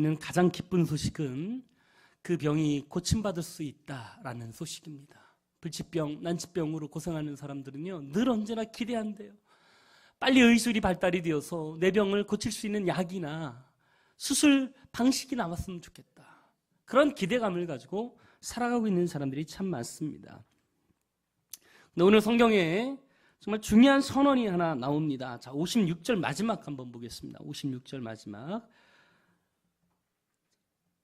있는 가장 기쁜 소식은 그 병이 고침받을 수 있다라는 소식입니다. 불치병, 난치병으로 고생하는 사람들은요, 늘 언제나 기대한대요. 빨리 의술이 발달이 되어서 내 병을 고칠 수 있는 약이나 수술 방식이 나왔으면 좋겠다. 그런 기대감을 가지고 살아가고 있는 사람들이 참 많습니다. 오늘 성경에 정말 중요한 선언이 하나 나옵니다. 자, 56절 마지막 한번 보겠습니다. 56절 마지막.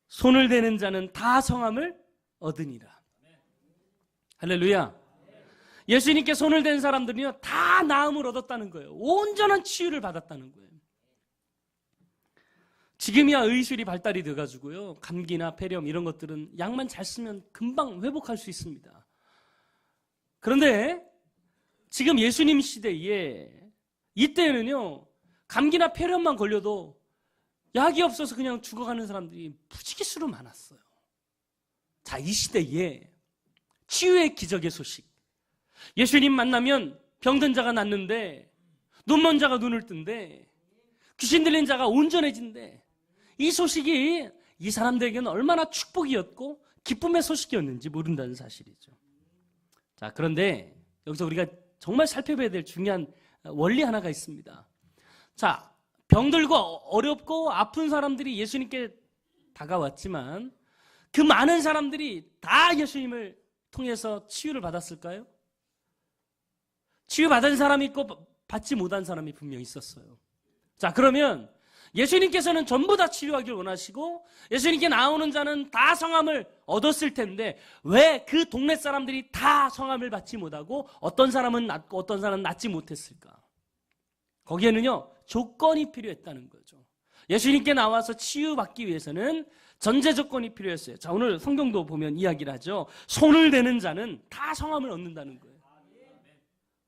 손을 대는 자는 다 성함을 얻으니라. 할렐루야. 예수님께 손을 댄 사람들은요, 다 나음을 얻었다는 거예요. 온전한 치유를 받았다는 거예요. 지금이야 의술이 발달이 돼가지고요, 감기나 폐렴 이런 것들은 약만 잘 쓰면 금방 회복할 수 있습니다. 그런데 지금 예수님 시대에 이때는요, 감기나 폐렴만 걸려도 약이 없어서 그냥 죽어가는 사람들이 무지개수로 많았어요. 자, 이 시대에 치유의 기적의 소식. 예수님 만나면 병든 자가 낫는데, 눈먼 자가 눈을 뜬대, 귀신 들린 자가 온전해진대. 이 소식이 이 사람들에게는 얼마나 축복이었고 기쁨의 소식이었는지 모른다는 사실이죠. 자, 그런데 여기서 우리가 정말 살펴봐야 될 중요한 원리 하나가 있습니다. 자, 병들고 어렵고 아픈 사람들이 예수님께 다가왔지만 그 많은 사람들이 다 예수님을 통해서 치유를 받았을까요? 치유받은 사람이 있고 받지 못한 사람이 분명히 있었어요. 자, 그러면 예수님께서는 전부 다 치유하길 원하시고 예수님께 나오는 자는 다 성함을 얻었을 텐데 왜 그 동네 사람들이 다 성함을 받지 못하고 어떤 사람은 낫고 어떤 사람은 낫지 못했을까? 거기에는요 조건이 필요했다는 거죠. 예수님께 나와서 치유받기 위해서는 전제 조건이 필요했어요. 자 오늘 성경도 보면 이야기를 하죠. 손을 대는 자는 다 성함을 얻는다는 거예요.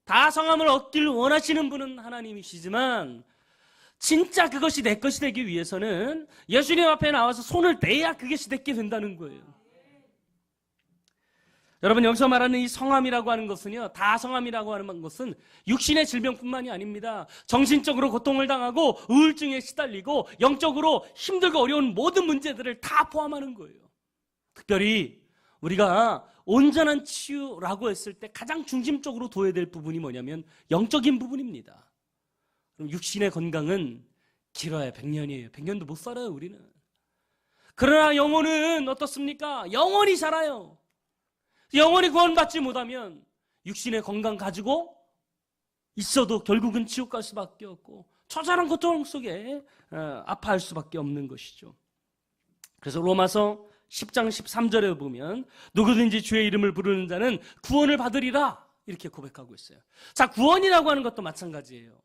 다 성함을 얻길 원하시는 분은 하나님이시지만 진짜 그것이 내 것이 되기 위해서는 예수님 앞에 나와서 손을 대야 그것이 되게 된다는 거예요. 여러분 여기서 말하는 이 성함이라고 하는 것은요 다 성함이라고 하는 것은 육신의 질병뿐만이 아닙니다 정신적으로 고통을 당하고 우울증에 시달리고 영적으로 힘들고 어려운 모든 문제들을 다 포함하는 거예요 특별히 우리가 온전한 치유라고 했을 때 가장 중심적으로 둬야 될 부분이 뭐냐면 영적인 부분입니다 그럼 육신의 건강은 길어야 100년이에요. 100년도 못 살아요, 우리는. 그러나 영혼은 어떻습니까? 영원히 살아요. 영원히 구원받지 못하면 육신의 건강 가지고 있어도 결국은 지옥 갈 수밖에 없고 처절한 고통 속에 어, 아파할 수밖에 없는 것이죠. 그래서 로마서 10장 13절에 보면 누구든지 주의 이름을 부르는 자는 구원을 받으리라 이렇게 고백하고 있어요. 자, 구원이라고 하는 것도 마찬가지예요.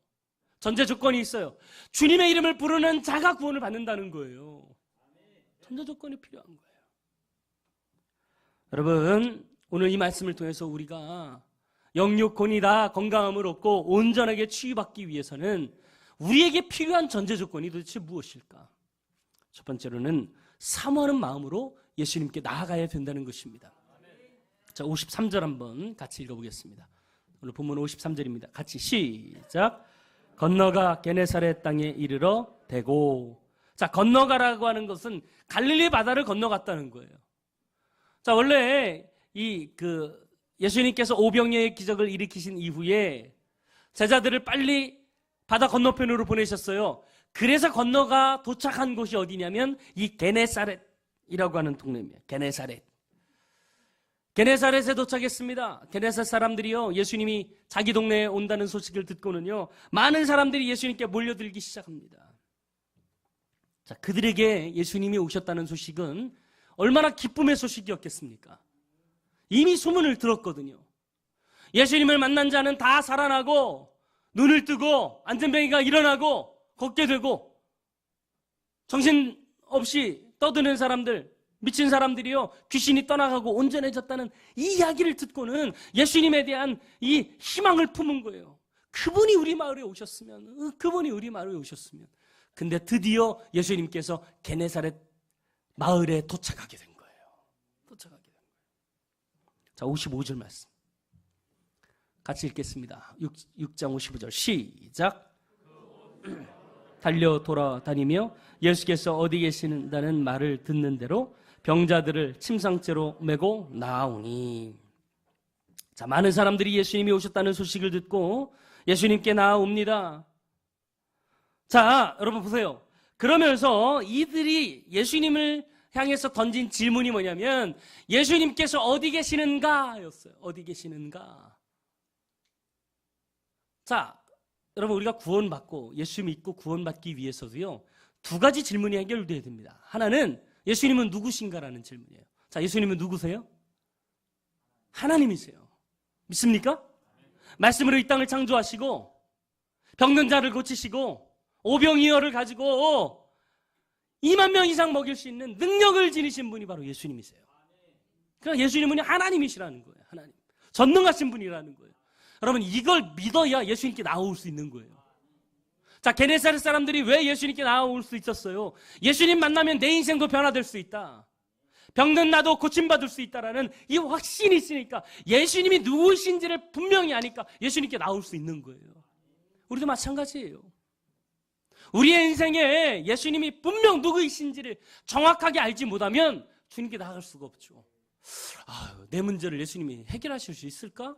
전제 조건이 있어요. 주님의 이름을 부르는 자가 구원을 받는다는 거예요. 전제 조건이 필요한 거예요. 여러분, 오늘 이 말씀을 통해서 우리가 영육혼이 다 건강함을 얻고 온전하게 치유받기 위해서는 우리에게 필요한 전제 조건이 도대체 무엇일까? 첫 번째로는 사모하는 마음으로 예수님께 나아가야 된다는 것입니다. 자, 53절 한번 같이 읽어보겠습니다. 오늘 본문 53절입니다. 같이 시작. 건너가 게네사렛 땅에 이르러 대고 자 건너가라고 하는 것은 갈릴리 바다를 건너갔다는 거예요. 자 원래 이 그 예수님께서 오병이의 기적을 일으키신 이후에 제자들을 빨리 바다 건너편으로 보내셨어요. 그래서 건너가 도착한 곳이 어디냐면 이 게네사렛이라고 하는 동네입니다. 게네사렛. 게네사렛에 도착했습니다. 게네사 사람들이요, 예수님이 자기 동네에 온다는 소식을 듣고는요, 많은 사람들이 예수님께 몰려들기 시작합니다. 자, 그들에게 예수님이 오셨다는 소식은 얼마나 기쁨의 소식이었겠습니까? 이미 소문을 들었거든요. 예수님을 만난 자는 다 살아나고, 눈을 뜨고, 안전뱅이가 일어나고, 걷게 되고, 정신 없이 떠드는 사람들, 미친 사람들이요, 귀신이 떠나가고 온전해졌다는 이 이야기를 듣고는 예수님에 대한 이 희망을 품은 거예요. 그분이 우리 마을에 오셨으면, 어, 그분이 우리 마을에 오셨으면. 근데 드디어 예수님께서 게네사렛 마을에 도착하게 된 거예요. 자, 55절 말씀. 같이 읽겠습니다. 6, 6장 55절. 시작. 달려 돌아다니며 예수께서 어디 계시는다는 말을 듣는 대로 병자들을 침상째로 메고 나오니. 자, 많은 사람들이 예수님이 오셨다는 소식을 듣고 예수님께 나옵니다. 자, 여러분 보세요. 그러면서 이들이 예수님을 향해서 던진 질문이 뭐냐면 예수님께서 어디 계시는가? 였어요. 어디 계시는가? 자, 여러분 우리가 구원받고 예수 믿고 구원받기 위해서도요. 두 가지 질문이 해결돼야 됩니다. 하나는 예수님은 누구신가라는 질문이에요. 자, 예수님은 누구세요? 하나님이세요. 믿습니까? 말씀으로 이 땅을 창조하시고 병든 자를 고치시고 오병이어를 가지고 2만 명 이상 먹일 수 있는 능력을 지니신 분이 바로 예수님이세요. 그러니까 예수님은 하나님이시라는 거예요. 하나님. 전능하신 분이라는 거예요. 여러분 이걸 믿어야 예수님께 나올 수 있는 거예요. 자, 게네사렛 사람들이 왜 예수님께 나올 수 있었어요? 예수님 만나면 내 인생도 변화될 수 있다. 병든 나도 고침받을 수 있다라는 이 확신이 있으니까 예수님이 누구신지를 분명히 아니까 예수님께 나올 수 있는 거예요. 우리도 마찬가지예요. 우리의 인생에 예수님이 분명 누구이신지를 정확하게 알지 못하면 주님께 나아갈 수가 없죠. 아유, 내 문제를 예수님이 해결하실 수 있을까?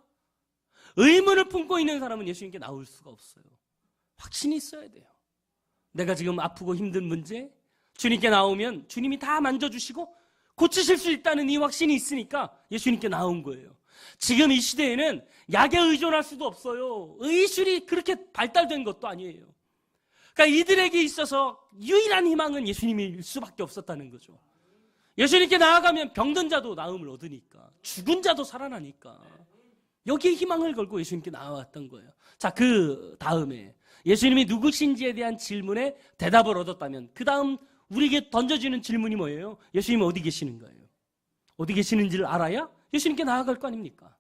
의문을 품고 있는 사람은 예수님께 나올 수가 없어요. 확신이 있어야 돼요. 내가 지금 아프고 힘든 문제, 주님께 나오면 주님이 다 만져주시고 고치실 수 있다는 이 확신이 있으니까 예수님께 나온 거예요. 지금 이 시대에는 약에 의존할 수도 없어요. 의술이 그렇게 발달된 것도 아니에요. 그러니까 이들에게 있어서 유일한 희망은 예수님일 수밖에 없었다는 거죠. 예수님께 나아가면 병든 자도 나음을 얻으니까, 죽은 자도 살아나니까. 여기에 희망을 걸고 예수님께 나아왔던 거예요. 자, 그 다음에 예수님이 누구신지에 대한 질문에 대답을 얻었다면, 그 다음 우리에게 던져지는 질문이 뭐예요? 예수님이 어디 계시는 거예요? 어디 계시는지를 알아야 예수님께 나아갈 거 아닙니까?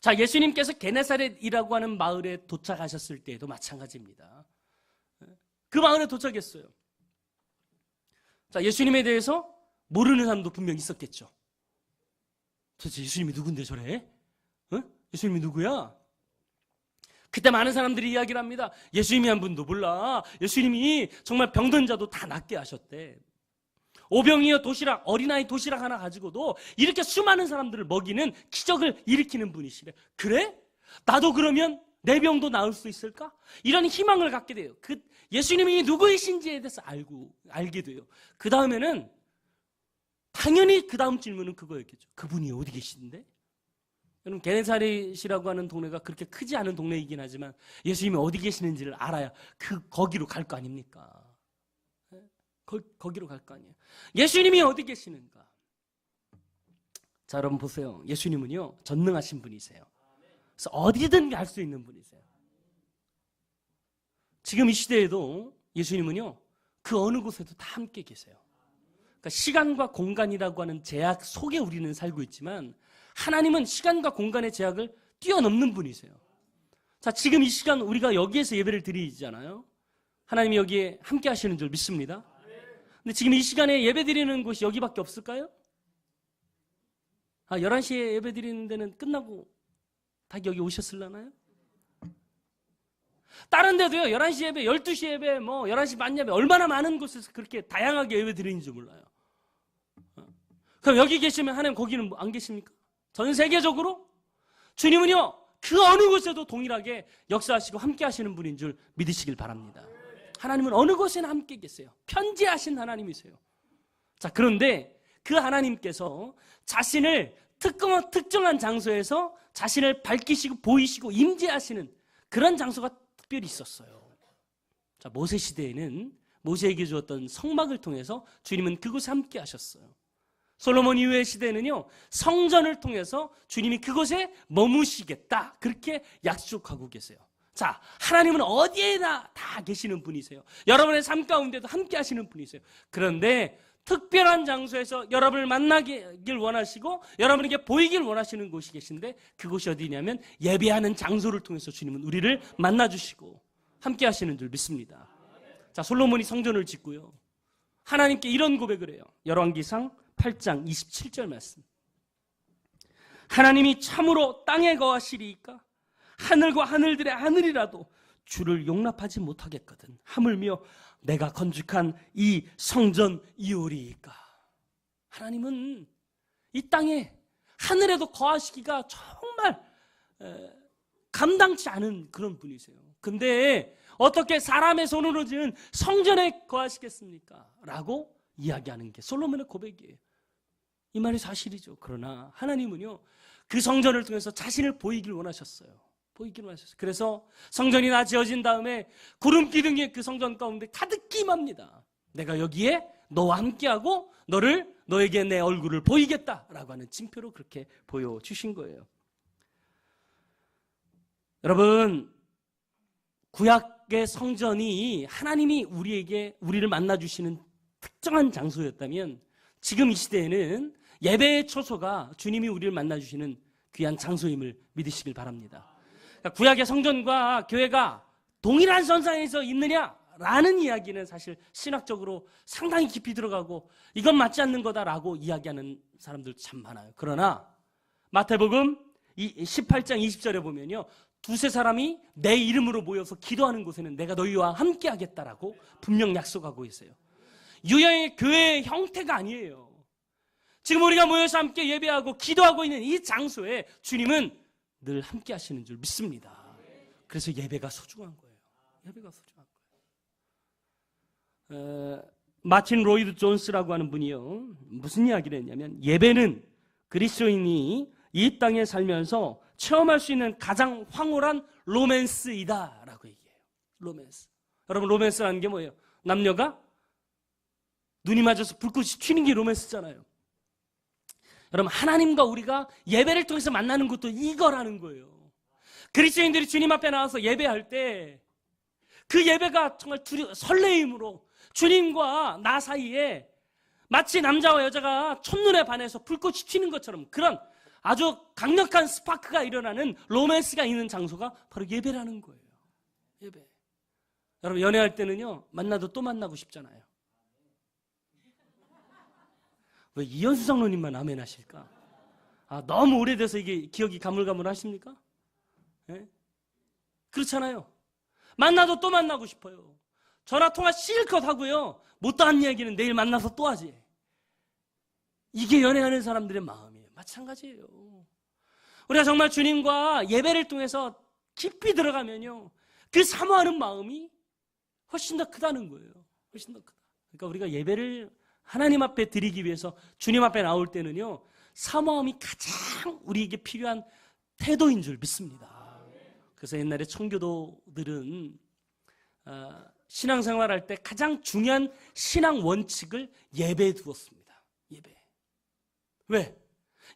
자, 예수님께서 게네사렛이라고 하는 마을에 도착하셨을 때에도 마찬가지입니다. 그 마을에 도착했어요. 자, 예수님에 대해서 모르는 사람도 분명 있었겠죠. 도대체 예수님이 누군데 저래? 어? 예수님이 누구야? 그때 많은 사람들이 이야기를 합니다. 예수님이 한 분도 몰라. 예수님이 정말 병든 자도 다 낫게 하셨대. 오병이어 도시락, 어린아이 도시락 하나 가지고도 이렇게 수많은 사람들을 먹이는 기적을 일으키는 분이시래. 그래? 나도 그러면 내 병도 나을 수 있을까? 이런 희망을 갖게 돼요. 그 예수님이 누구이신지에 대해서 알고 알게 돼요. 그 다음에는 당연히 그 다음 질문은 그거였겠죠. 그분이 어디 계신데? 여러분 게네사렛이라고 하는 동네가 그렇게 크지 않은 동네이긴 하지만 예수님이 어디 계시는지를 알아야 그 거기로 갈 거 아닙니까? 거, 거기로 갈 거 아니에요. 예수님이 어디 계시는가? 자, 여러분 보세요. 예수님은요, 전능하신 분이세요. 그래서 어디든 갈 수 있는 분이세요. 지금 이 시대에도 예수님은요, 그 어느 곳에도 다 함께 계세요. 그러니까 시간과 공간이라고 하는 제약 속에 우리는 살고 있지만 하나님은 시간과 공간의 제약을 뛰어넘는 분이세요. 자, 지금 이 시간 우리가 여기에서 예배를 드리잖아요. 하나님이 여기에 함께 하시는 줄 믿습니다. 근데 지금 이 시간에 예배 드리는 곳이 여기밖에 없을까요? 아, 11시에 예배 드리는 데는 끝나고 다 여기 오셨을라나요? 다른 데도요, 11시 예배, 12시 예배, 뭐, 11시 반 예배, 얼마나 많은 곳에서 그렇게 다양하게 예배 드리는지 몰라요. 어? 그럼 여기 계시면 하나님 거기는 뭐안 계십니까? 전 세계적으로? 주님은요, 그 어느 곳에도 동일하게 역사하시고 함께 하시는 분인 줄 믿으시길 바랍니다. 하나님은 어느 곳에나 함께 계세요. 편지하신 하나님이세요. 자, 그런데 그 하나님께서 자신을 특정, 특정한 장소에서 자신을 밝히시고 보이시고 임재하시는 그런 장소가 특별히 있었어요. 자, 모세 시대에는 모세에게 주었던 성막을 통해서 주님은 그곳에 함께 하셨어요. 솔로몬 이후의 시대에는요, 성전을 통해서 주님이 그곳에 머무시겠다. 그렇게 약속하고 계세요. 자, 하나님은 어디에나 다 계시는 분이세요. 여러분의 삶 가운데도 함께 하시는 분이세요. 그런데 특별한 장소에서 여러분을 만나길 원하시고 여러분에게 보이길 원하시는 곳이 계신데 그곳이 어디냐면 예배하는 장소를 통해서 주님은 우리를 만나주시고 함께 하시는 줄 믿습니다. 자, 솔로몬이 성전을 짓고요. 하나님께 이런 고백을 해요. 열왕기상 8장 27절 말씀. 하나님이 참으로 땅에 거하시리이까 하늘과 하늘들의 하늘이라도 주를 용납하지 못하겠거든. 하물며 내가 건축한 이 성전 이오리이까. 하나님은 이 땅에 하늘에도 거하시기가 정말 에, 감당치 않은 그런 분이세요. 근데 어떻게 사람의 손으로 지은 성전에 거하시겠습니까? 라고 이야기하는 게 솔로몬의 고백이에요. 이 말이 사실이죠. 그러나 하나님은요, 그 성전을 통해서 자신을 보이길 원하셨어요. 보이길 원하셨어요. 그래서 성전이 다 지어진 다음에 구름 기둥이 그 성전 가운데 가득 임합니다. 내가 여기에 너와 함께하고 너를 너에게 내 얼굴을 보이겠다라고 하는 징표로 그렇게 보여 주신 거예요. 여러분, 구약의 성전이 하나님이 우리에게 우리를 만나 주시는 특정한 장소였다면 지금 이 시대에는 예배의 초소가 주님이 우리를 만나 주시는 귀한 장소임을 믿으시길 바랍니다. 그러니까 구약의 성전과 교회가 동일한 선상에서 있느냐라는 이야기는 사실 신학적으로 상당히 깊이 들어가고 이건 맞지 않는 거다라고 이야기하는 사람들 참 많아요. 그러나 마태복음 18장 20절에 보면요. 두세 사람이 내 이름으로 모여서 기도하는 곳에는 내가 너희와 함께 하겠다라고 분명 약속하고 있어요. 유형의 교회의 형태가 아니에요. 지금 우리가 모여서 함께 예배하고 기도하고 있는 이 장소에 주님은 늘 함께 하시는 줄 믿습니다. 그래서 예배가 소중한 거예요. 예배가 소중한 거예요. 어, 마틴 로이드 존스라고 하는 분이요. 무슨 이야기를 했냐면 예배는 그리스도인이 이 땅에 살면서 체험할 수 있는 가장 황홀한 로맨스이다라고 얘기해요. 로맨스. 여러분 로맨스라는 게 뭐예요? 남녀가 눈이 맞아서 불꽃이 튀는 게 로맨스잖아요. 여러분 하나님과 우리가 예배를 통해서 만나는 것도 이거라는 거예요. 그리스도인들이 주님 앞에 나와서 예배할 때 그 예배가 정말 두려, 설레임으로 주님과 나 사이에 마치 남자와 여자가 첫눈에 반해서 불꽃이 튀는 것처럼 그런 아주 강력한 스파크가 일어나는 로맨스가 있는 장소가 바로 예배라는 거예요. 예배. 여러분 연애할 때는요 만나도 또 만나고 싶잖아요. 왜 이현수 장로님만 아멘 하실까? 아, 너무 오래돼서 이게 기억이 가물가물 하십니까? 네? 그렇잖아요. 만나도 또 만나고 싶어요. 전화 통화 실컷 하고요. 못다한 얘기는 내일 만나서 또 하지. 이게 연애하는 사람들의 마음이에요. 마찬가지예요. 우리가 정말 주님과 예배를 통해서 깊이 들어가면요. 그 사모하는 마음이 훨씬 더 크다는 거예요. 훨씬 더 크다. 그러니까 우리가 예배를 하나님 앞에 드리기 위해서 주님 앞에 나올 때는요, 사모함이 가장 우리에게 필요한 태도인 줄 믿습니다. 그래서 옛날에 청교도들은 어, 신앙생활 할때 가장 중요한 신앙 원칙을 예배에 두었습니다. 예배. 왜?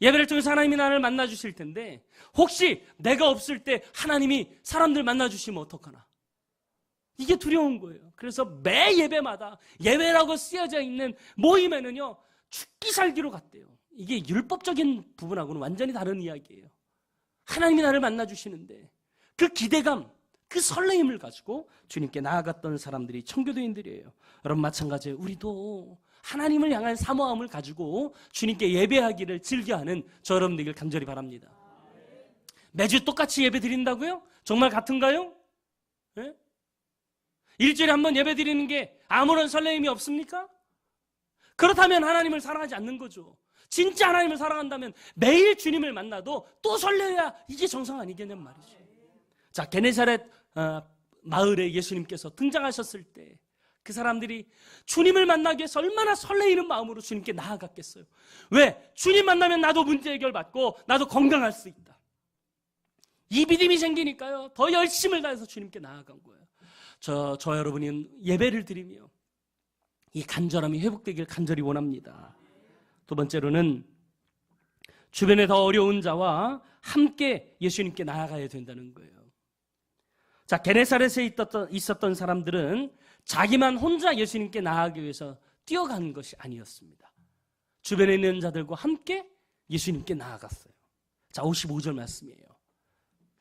예배를 통해서 하나님이 나를 만나 주실 텐데 혹시 내가 없을 때 하나님이 사람들 만나 주시면 어떡하나? 이게 두려운 거예요. 그래서 매 예배마다 예배라고 쓰여져 있는 모임에는요, 죽기 살기로 갔대요. 이게 율법적인 부분하고는 완전히 다른 이야기예요. 하나님이 나를 만나주시는데, 그 기대감, 그 설레임을 가지고 주님께 나아갔던 사람들이 청교도인들이에요. 여러분, 마찬가지예요. 우리도 하나님을 향한 사모함을 가지고 주님께 예배하기를 즐겨하는 저 여러분들에게 간절히 바랍니다. 매주 똑같이 예배 드린다고요? 정말 같은가요? 네? 일주일에 한 번 예배 드리는 게 아무런 설레임이 없습니까? 그렇다면 하나님을 사랑하지 않는 거죠. 진짜 하나님을 사랑한다면 매일 주님을 만나도 또 설레야 이게 정상 아니겠냔 말이죠. 자, 게네사렛 어, 마을에 예수님께서 등장하셨을 때 그 사람들이 주님을 만나기 위해서 얼마나 설레이는 마음으로 주님께 나아갔겠어요. 왜? 주님 만나면 나도 문제 해결받고 나도 건강할 수 있다. 이 믿음이 생기니까요. 더 열심을 다해서 주님께 나아간 거예요. 저, 저 여러분이 예배를 드리며 이 간절함이 회복되길 간절히 원합니다. 두 번째로는 주변에 더 어려운 자와 함께 예수님께 나아가야 된다는 거예요. 자, 게네사렛에 있었던, 있었던 사람들은 자기만 혼자 예수님께 나아가기 위해서 뛰어가는 것이 아니었습니다. 주변에 있는 자들과 함께 예수님께 나아갔어요. 자, 55절 말씀이에요.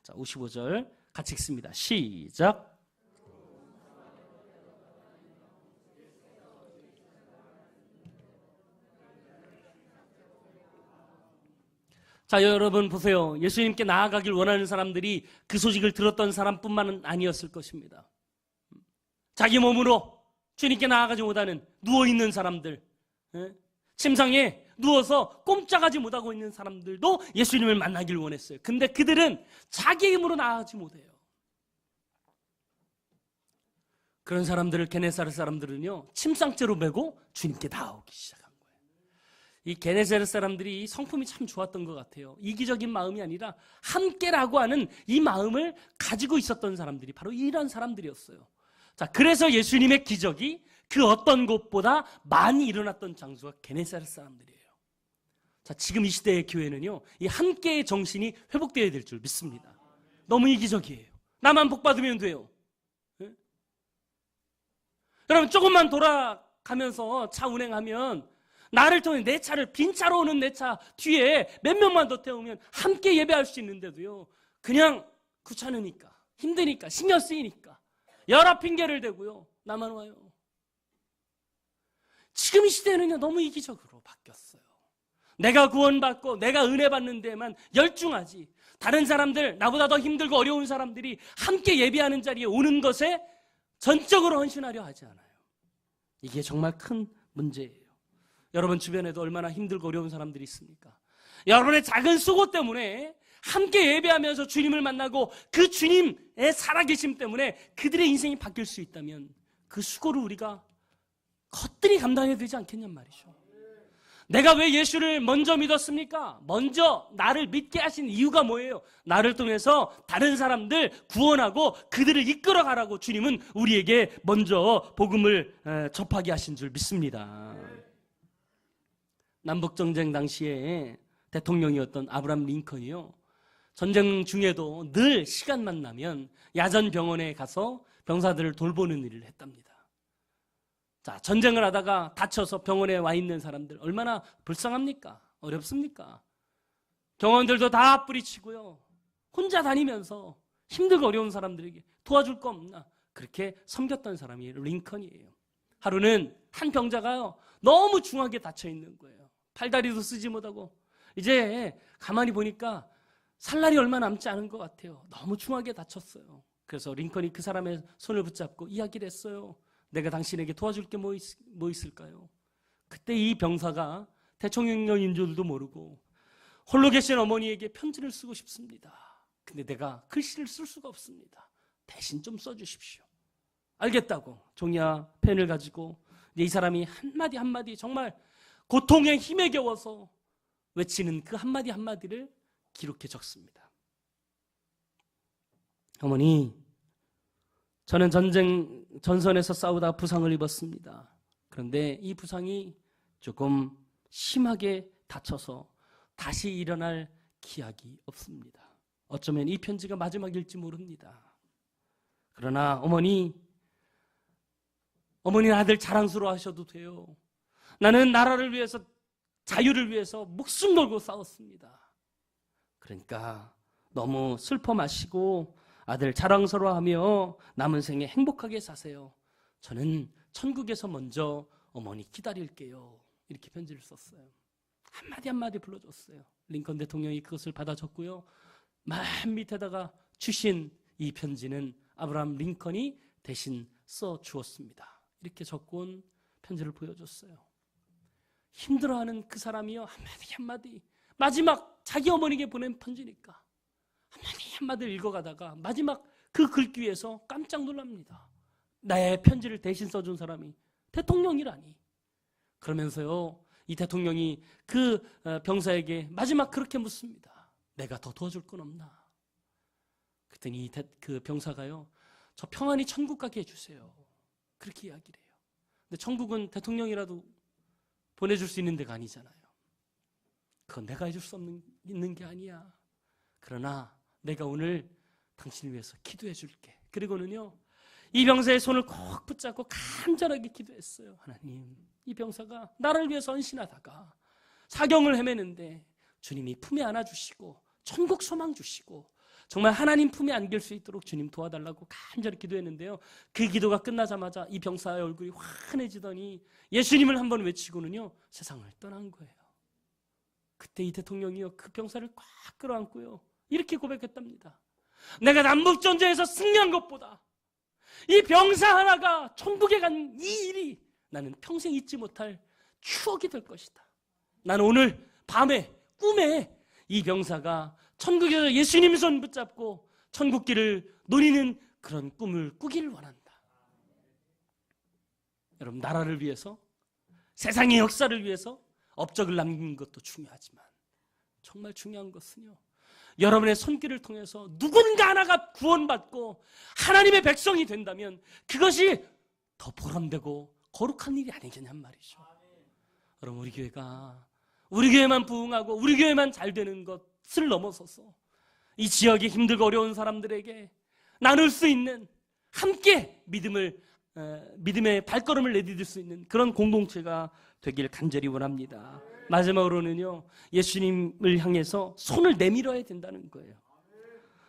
자, 55절 같이 읽습니다. 시작. 자, 여러분 보세요. 예수님께 나아가길 원하는 사람들이 그 소식을 들었던 사람뿐만은 아니었을 것입니다. 자기 몸으로 주님께 나아가지 못하는 누워있는 사람들, 예? 침상에 누워서 꼼짝하지 못하고 있는 사람들도 예수님을 만나길 원했어요. 근데 그들은 자기 힘으로 나아가지 못해요. 그런 사람들을 게네사르 사람들은요, 침상째로 메고 주님께 나오기 거예요. 이 게네사르 사람들이 성품이 참 좋았던 것 같아요. 이기적인 마음이 아니라 함께라고 하는 이 마음을 가지고 있었던 사람들이 바로 이런 사람들이었어요. 자, 그래서 예수님의 기적이 그 어떤 곳보다 많이 일어났던 장소가 게네사르 사람들이에요. 자, 지금 이 시대의 교회는요, 이 함께의 정신이 회복되어야 될 줄 믿습니다. 너무 이기적이에요. 나만 복 받으면 돼요. 예? 여러분, 조금만 돌아가면서 차 운행하면 나를 통해 내 차를 빈 차로 오는 내 차 뒤에 몇 명만 더 태우면 함께 예배할 수 있는데도요, 그냥 귀찮으니까, 힘드니까, 신경 쓰이니까, 여러 핑계를 대고요, 나만 와요. 지금 이 시대는요, 너무 이기적으로 바뀌었어요. 내가 구원받고 내가 은혜 받는 데만 열중하지. 다른 사람들, 나보다 더 힘들고 어려운 사람들이 함께 예배하는 자리에 오는 것에 전적으로 헌신하려 하지 않아요. 이게 정말 큰 문제예요. 여러분 주변에도 얼마나 힘들고 어려운 사람들이 있습니까? 여러분의 작은 수고 때문에 함께 예배하면서 주님을 만나고 그 주님의 살아계심 때문에 그들의 인생이 바뀔 수 있다면 그 수고를 우리가 겉들이 감당해야 되지 않겠냔 말이죠. 내가 왜 예수를 먼저 믿었습니까? 먼저 나를 믿게 하신 이유가 뭐예요? 나를 통해서 다른 사람들 구원하고 그들을 이끌어 가라고 주님은 우리에게 먼저 복음을 접하게 하신 줄 믿습니다. 남북전쟁 당시에 대통령이었던 아브람 링컨이요. 전쟁 중에도 늘 시간만 나면 야전 병원에 가서 병사들을 돌보는 일을 했답니다. 자, 전쟁을 하다가 다쳐서 병원에 와 있는 사람들 얼마나 불쌍합니까? 어렵습니까? 병원들도 다 뿌리치고요. 혼자 다니면서 힘들고 어려운 사람들에게 도와줄 거 없나? 그렇게 섬겼던 사람이 링컨이에요. 하루는 한 병자가요. 너무 중하게 다쳐 있는 거예요. 팔다리도 쓰지 못하고 이제 가만히 보니까 살 날이 얼마 남지 않은 것 같아요. 너무 중하게 다쳤어요. 그래서 링컨이 그 사람의 손을 붙잡고 이야기를 했어요. 내가 당신에게 도와줄 게 뭐 뭐 있을까요? 그때 이 병사가 대통령인 줄도 모르고 홀로 계신 어머니에게 편지를 쓰고 싶습니다. 근데 내가 글씨를 쓸 수가 없습니다. 대신 좀 써주십시오. 알겠다고 종이와 펜을 가지고 이 사람이 한마디 한마디 정말 고통의 힘에 겨워서 외치는 그 한마디 한마디를 기록해 적습니다. 어머니, 저는 전쟁 전선에서 싸우다 부상을 입었습니다. 그런데 이 부상이 조금 심하게 다쳐서 다시 일어날 기약이 없습니다. 어쩌면 이 편지가 마지막일지 모릅니다. 그러나 어머니, 어머니 아들 자랑스러워 하셔도 돼요. 나는 나라를 위해서, 자유를 위해서 목숨 걸고 싸웠습니다. 그러니까 너무 슬퍼 마시고 아들 자랑스러워하며 남은 생에 행복하게 사세요. 저는 천국에서 먼저 어머니 기다릴게요. 이렇게 편지를 썼어요. 한마디 한마디 불러줬어요. 링컨 대통령이 그것을 받아 적고요. 맨 밑에다가 주신 이 편지는 아브라함 링컨이 대신 써 주었습니다. 이렇게 적고 온 편지를 보여줬어요. 힘들어하는 그 사람이요. 한마디 한마디. 마지막 자기 어머니에게 보낸 편지니까. 한마디 한마디를 읽어가다가 마지막 그 글귀에서 깜짝 놀랍니다. 나의 편지를 대신 써준 사람이 대통령이라니. 그러면서요, 이 대통령이 그 어, 병사에게 마지막 그렇게 묻습니다. 내가 더 도와줄 건 없나? 그랬더니 그 병사가요, 저 평안히 천국 가게 해주세요. 그렇게 이야기를 해요. 근데 천국은 대통령이라도 보내줄 수 있는 데가 아니잖아요. 그건 내가 해줄 수 없는 있는 게 아니야. 그러나 내가 오늘 당신을 위해서 기도해 줄게. 그리고는요, 이 병사의 손을 꼭 붙잡고 간절하게 기도했어요. 하나님, 이 병사가 나를 위해서 헌신하다가 사경을 헤매는데 주님이 품에 안아주시고 천국 소망 주시고 정말 하나님 품에 안길 수 있도록 주님 도와달라고 간절히 기도했는데요. 그 기도가 끝나자마자 이 병사의 얼굴이 환해지더니 예수님을 한번 외치고는요, 세상을 떠난 거예요. 그때 이 대통령이요 그 병사를 꽉 끌어안고요 이렇게 고백했답니다. 내가 남북 전쟁에서 승리한 것보다 이 병사 하나가 천국에 간 이 일이 나는 평생 잊지 못할 추억이 될 것이다. 나는 오늘 밤에 꿈에 이 병사가 천국에서 예수님 손 붙잡고 천국 길을 노리는 그런 꿈을 꾸기를 원한다. 여러분 나라를 위해서 세상의 역사를 위해서 업적을 남기는 것도 중요하지만 정말 중요한 것은요. 여러분의 손길을 통해서 누군가 하나가 구원받고 하나님의 백성이 된다면 그것이 더 보람되고 거룩한 일이 아니겠냔 말이죠. 여러분 우리 교회가 우리 교회만 부흥하고 우리 교회만 잘 되는 것 을 넘어서서 이 지역에 힘들고 어려운 사람들에게 나눌 수 있는 함께 믿음을 에, 믿음의 발걸음을 내디딜 수 있는 그런 공동체가 되길 간절히 원합니다. 마지막으로는요 예수님을 향해서 손을 내밀어야 된다는 거예요.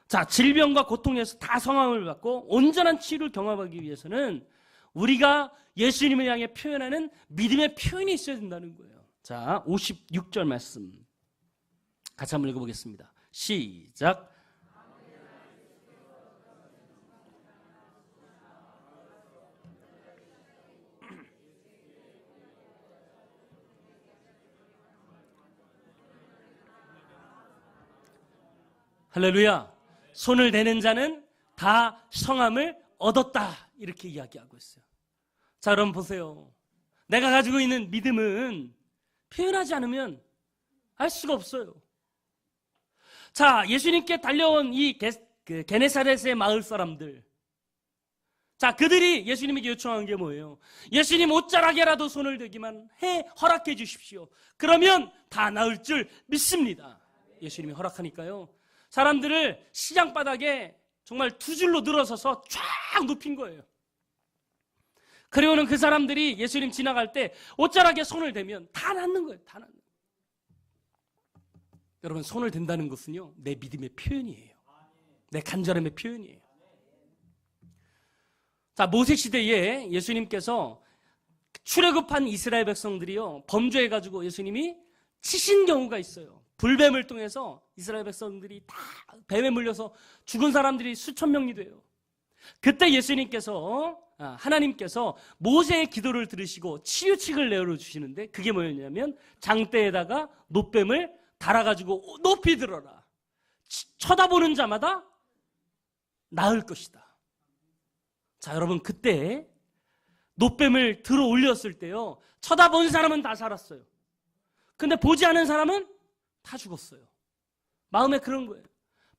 자 질병과 고통에서 다 성함을 받고 온전한 치유를 경험하기 위해서는 우리가 예수님을 향해 표현하는 믿음의 표현이 있어야 된다는 거예요. 자 56절 말씀 같이 한번 읽어보겠습니다. 시작. 할렐루야. 손을 대는 자는 다 성함을 얻었다. 이렇게 이야기하고 있어요. 자, 여러분 보세요. 내가 가지고 있는 믿음은 표현하지 않으면 알 수가 없어요. 자, 예수님께 달려온 이 게, 그 게네사렛의 마을 사람들. 자, 그들이 예수님에게 요청한 게 뭐예요? 예수님 옷자락에라도 손을 대기만 해 허락해 주십시오. 그러면 다 나을 줄 믿습니다. 예수님이 허락하니까요. 사람들을 시장 바닥에 정말 두 줄로 늘어서서 쫙 눕힌 거예요. 그리고는 그 사람들이 예수님 지나갈 때 옷자락에 손을 대면 다 낫는 거예요. 다 낫는 거예요. 여러분 손을 댄다는 것은요 내 믿음의 표현이에요. 내 간절함의 표현이에요. 자 모세 시대에 예수님께서 출애굽한 이스라엘 백성들이요 범죄해 가지고 예수님이 치신 경우가 있어요. 불뱀을 통해서 이스라엘 백성들이 다 뱀에 물려서 죽은 사람들이 수천 명이 돼요. 그때 예수님께서 아, 하나님께서 모세의 기도를 들으시고 치유칙을 내어 주시는데 그게 뭐였냐면 장대에다가 노뱀을 달아가지고 높이 들어라. 쳐다보는 자마다 나을 것이다. 자, 여러분, 그때 노뱀을 들어 올렸을 때요. 쳐다본 사람은 다 살았어요. 근데 보지 않은 사람은 다 죽었어요. 마음에 그런 거예요.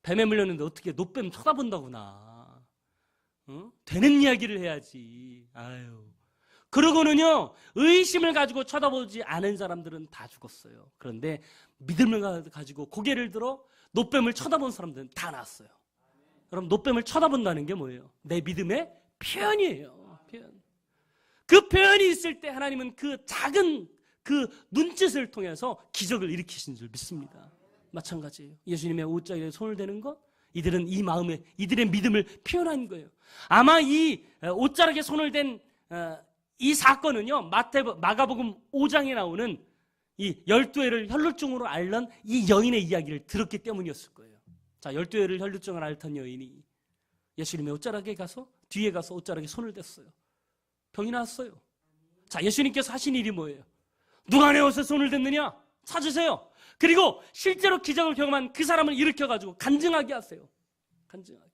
뱀에 물렸는데 어떻게 노뱀 쳐다본다구나. 어? 되는 이야기를 해야지. 아유. 그러고는요, 의심을 가지고 쳐다보지 않은 사람들은 다 죽었어요. 그런데 믿음을 가지고 고개를 들어 노뱀을 쳐다본 사람들은 다 났어요. 그럼 노뱀을 쳐다본다는 게 뭐예요? 내 믿음의 표현이에요. 표현. 그 표현이 있을 때 하나님은 그 작은 그 눈짓을 통해서 기적을 일으키신 줄 믿습니다. 마찬가지예요. 예수님의 옷자리에 손을 대는 것, 이들은 이 마음에 이들의 믿음을 표현한 거예요. 아마 이 옷자락에 손을 댄 이 사건은요, 마태, 마가복음 5장에 나오는 이 열두 해를 혈루증으로 앓는 이 여인의 이야기를 들었기 때문이었을 거예요. 자, 열두 해를 혈루증을 앓던 여인이 예수님의 옷자락에 가서 뒤에 가서 옷자락에 손을 댔어요. 병이 나았어요. 자, 예수님께서 하신 일이 뭐예요? 누가 내 옷에 손을 댔느냐? 찾으세요. 그리고 실제로 기적을 경험한 그 사람을 일으켜가지고 간증하게 하세요. 간증하게.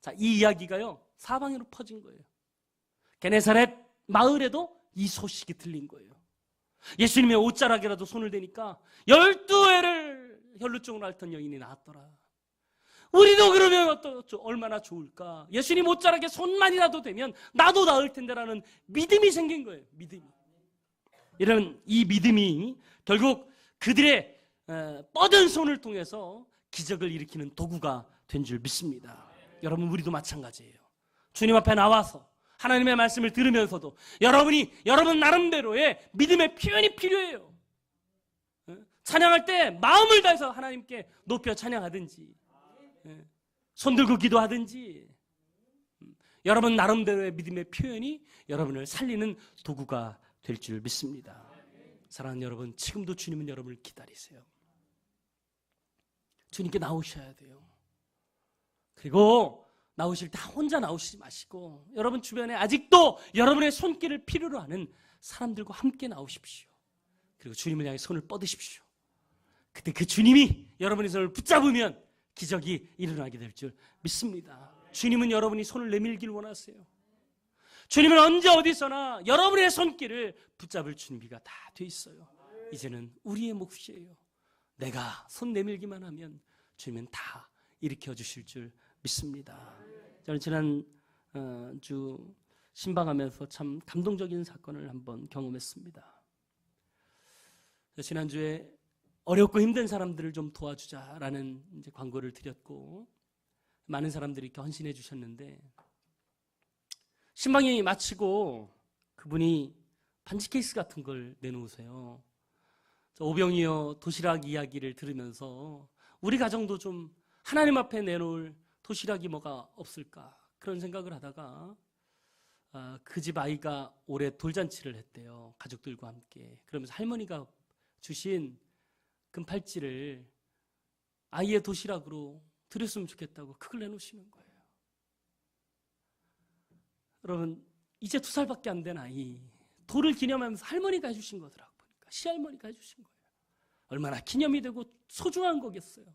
자, 이 이야기가요, 사방으로 퍼진 거예요. 게네사렛 마을에도 이 소식이 들린 거예요. 예수님의 옷자락이라도 손을 대니까 열두 해를 혈루증을 앓던 여인이 나았더라. 우리도 그러면 어떠, 얼마나 좋을까? 예수님 옷자락에 손만이라도 되면 나도 나을 텐데라는 믿음이 생긴 거예요. 믿음이. 이런 이 믿음이 결국 그들의 뻗은 손을 통해서 기적을 일으키는 도구가 된 줄 믿습니다. 여러분 우리도 마찬가지예요. 주님 앞에 나와서 하나님의 말씀을 들으면서도 여러분이 여러분 나름대로의 믿음의 표현이 필요해요. 찬양할 때 마음을 다해서 하나님께 높여 찬양하든지 손 들고 기도하든지 여러분 나름대로의 믿음의 표현이 여러분을 살리는 도구가 될 줄 믿습니다. 사랑하는 여러분, 지금도 주님은 여러분을 기다리세요. 주님께 나오셔야 돼요. 그리고 나오실 때 혼자 나오시지 마시고 여러분 주변에 아직도 여러분의 손길을 필요로 하는 사람들과 함께 나오십시오. 그리고 주님을 향해 손을 뻗으십시오. 그때 그 주님이 여러분의 손을 붙잡으면 기적이 일어나게 될 줄 믿습니다. 주님은 여러분이 손을 내밀길 원하세요. 주님은 언제 어디서나 여러분의 손길을 붙잡을 준비가 다 돼 있어요. 이제는 우리의 몫이에요. 내가 손 내밀기만 하면 주님은 다 일으켜 주실 줄 믿습니다. 저는 지난 어, 주 신방하면서 참 감동적인 사건을 한번 경험했습니다. 지난주에 어렵고 힘든 사람들을 좀 도와주자라는 이제 광고를 드렸고 많은 사람들이 이렇게 헌신해 주셨는데 신방이 마치고 그분이 반지 케이스 같은 걸 내놓으세요. 저 오병이어 도시락 이야기를 들으면서 우리 가정도 좀 하나님 앞에 내놓을 도시락이 뭐가 없을까 그런 생각을 하다가 아, 그집 아이가 올해 돌잔치를 했대요 가족들과 함께 그러면서 할머니가 주신 금팔찌를 아이의 도시락으로 드렸으면 좋겠다고 그걸 내놓으시는 거예요. 여러분 이제 두 살밖에 안 된 아이 돌을 기념하면서 할머니가 해주신 거더라고 보니까 시할머니가 해주신 거예요. 얼마나 기념이 되고 소중한 거겠어요.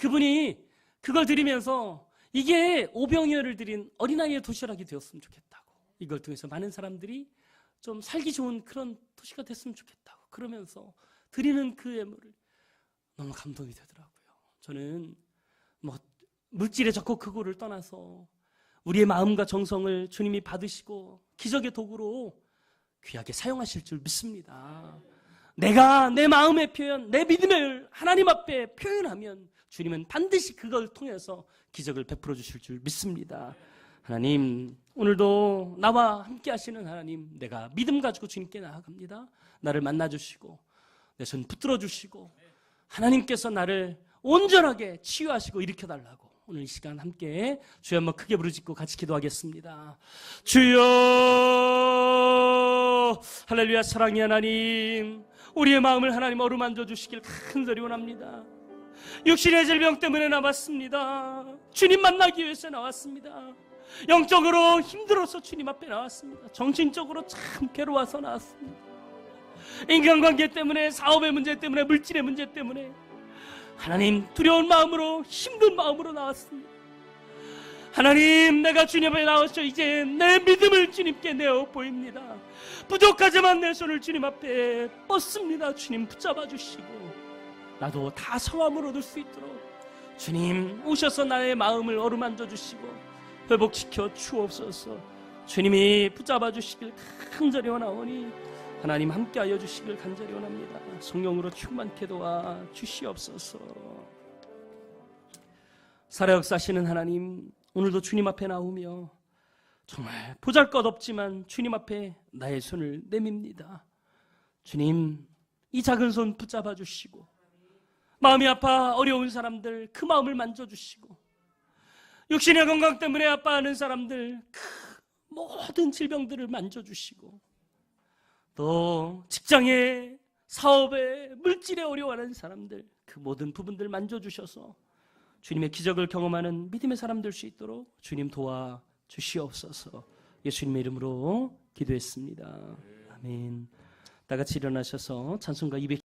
그분이 그걸 드리면서 이게 오병이어를 드린 어린아이의 도시락이 되었으면 좋겠다고 이걸 통해서 많은 사람들이 좀 살기 좋은 그런 도시가 됐으면 좋겠다고 그러면서 드리는 그 예물을 너무 감동이 되더라고요. 저는 뭐 물질의 적고 크고를 떠나서 우리의 마음과 정성을 주님이 받으시고 기적의 도구로 귀하게 사용하실 줄 믿습니다. 내가 내 마음의 표현, 내 믿음을 하나님 앞에 표현하면 주님은 반드시 그걸 통해서 기적을 베풀어 주실 줄 믿습니다. 하나님, 오늘도 나와 함께 하시는 하나님, 내가 믿음 가지고 주님께 나아갑니다. 나를 만나 주시고 내 손 붙들어 주시고 하나님께서 나를 온전하게 치유하시고 일으켜 달라고 오늘 이 시간 함께 주여 한번 크게 부르짖고 같이 기도하겠습니다. 주여 할렐루야 사랑의 하나님 우리의 마음을 하나님 어루만져 주시길 간절히 원합니다. 육신의 질병 때문에 나왔습니다. 주님 만나기 위해서 나왔습니다. 영적으로 힘들어서 주님 앞에 나왔습니다. 정신적으로 참 괴로워서 나왔습니다. 인간관계 때문에 사업의 문제 때문에 물질의 문제 때문에 하나님 두려운 마음으로 힘든 마음으로 나왔습니다. 하나님 내가 주님 앞에 나와서 이제 내 믿음을 주님께 내어 보입니다. 부족하지만 내 손을 주님 앞에 뻗습니다. 주님 붙잡아 주시고 나도 다 성함을 얻을 수 있도록 주님 오셔서 나의 마음을 어루만져 주시고 회복시켜 주옵소서. 주님이 붙잡아 주시길 간절히 원하오니 하나님 함께하여 주시길 간절히 원합니다. 성령으로 충만케 도와 주시옵소서. 살아 역사하시는 하나님, 오늘도 주님 앞에 나오며 정말 보잘 것 없지만 주님 앞에 나의 손을 내밉니다. 주님, 이 작은 손 붙잡아 주시고 마음이 아파 어려운 사람들 그 마음을 만져 주시고 육신의 건강 때문에 아파하는 사람들 그 모든 질병들을 만져 주시고 또 직장에 사업에 물질에 어려워하는 사람들 그 모든 부분들 만져주셔서 주님의 기적을 경험하는 믿음의 사람 될 수 있도록 주님 도와 주시옵소서 예수님의 이름으로 기도했습니다. 아멘. 다 같이 일어나셔서 찬송가 200